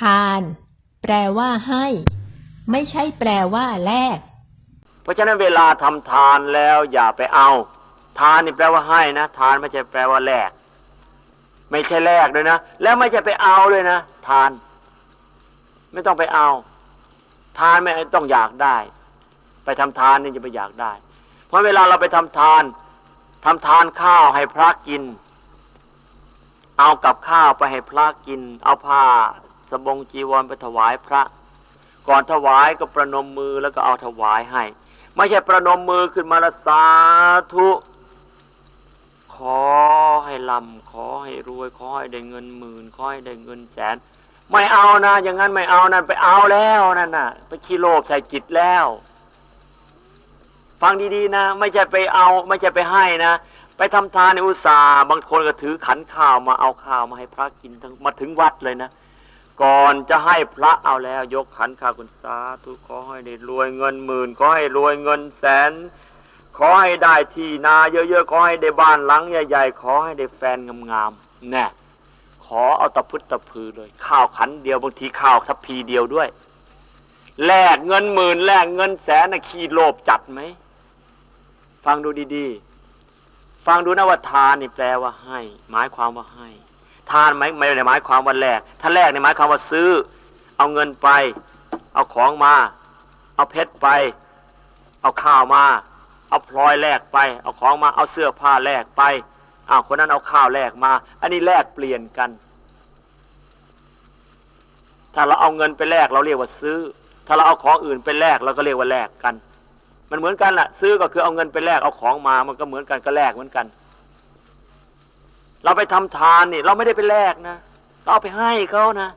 ทาน แปลว่าให้ ไม่ใช่แปลว่าแลกเพราะฉะนั้นเวลาทำทานแล้วอย่าไปเอา ทานนี่แปลว่าให้นะทานไม่ใช่แปลว่าแลกไม่ใช่แลกด้วยนะแล้วไม่ใช่ไปเอาเลยนะทาน ไม่ต้องไปเอา ทานไม่ต้องอยากได้ ไปทำทานนี่จะไปอยากได้ เพราะเวลาเราไปทำทานทำทานข้าวให้พระกินเอากับข้าวไปให้พระกิน เอาผ้า สบงจีวรไปถวายพระ ก่อนถวายก็ประนมมือแล้วก็เอาถวายให้ ไม่ใช่ประนมมือขึ้นมาละสาธุขอให้ลำขอให้รวยขอให้ได้เงินหมื่นขอให้ได้เงินแสน ไม่เอานะ อย่างนั้นไม่เอานั่นไปเอาแล้วนั่นน่ะ ไปขี้โลภใส่จิตแล้ว ฟังดีๆนะ ไม่ใช่ไปเอา ไม่ใช่ไปให้นะไปทำทานในอุตสาห์บางคนก็ถือขันข้าวมาเอาข้าวมาให้พระกินทั้งมาถึงวัดเลยนะ ก่อนจะให้พระเอาแล้ว ยกขันข้าวคุณสาธุขอให้ได้รวยเงินหมื่นขอให้รวยเงินแสน ขอให้ได้ที่นาเยอะๆขอให้ได้บ้านหลังใหญ่ๆขอให้ได้แฟนงามๆแน่ขอเอาตะพุตตะพือเลย ข้าวขันเดียวบางทีข้าวทัพพีเดียวด้วยแลกเงินหมื่นแลกเงินแสนนะขี้โลภจัดไหมฟังดูดีๆ ฟังดูนะว่าทานนี่แปลว่าให้ หมายความว่าให้ ทานไม่ไม่ได้หมายความว่าแลกถ้าแลกในหมายความว่าซื้อ เอาเงินไป เอาของมา เอาเพชรไป เอาข้าวมา เอาพลอยแลกไป เอาของมา เอาเสื้อผ้าแลกไปอ้าวคนนั้นเอาข้าวแลกมา อันนี้แลกเปลี่ยนกัน ถ้าเราเอาเงินไปแลกเราเรียกว่าซื้อ ถ้าเราเอาของอื่นไปแลกเราก็เรียกว่าแลกกัน มันเหมือนกันแหละซื้อก็คือเอาเงินไปแลกเอาของมา มันก็เหมือนกันก็แลกเหมือนกัน เราไปทำทานนี่ เราไม่ได้ไปแลกนะเราเอาไปให้เขานะ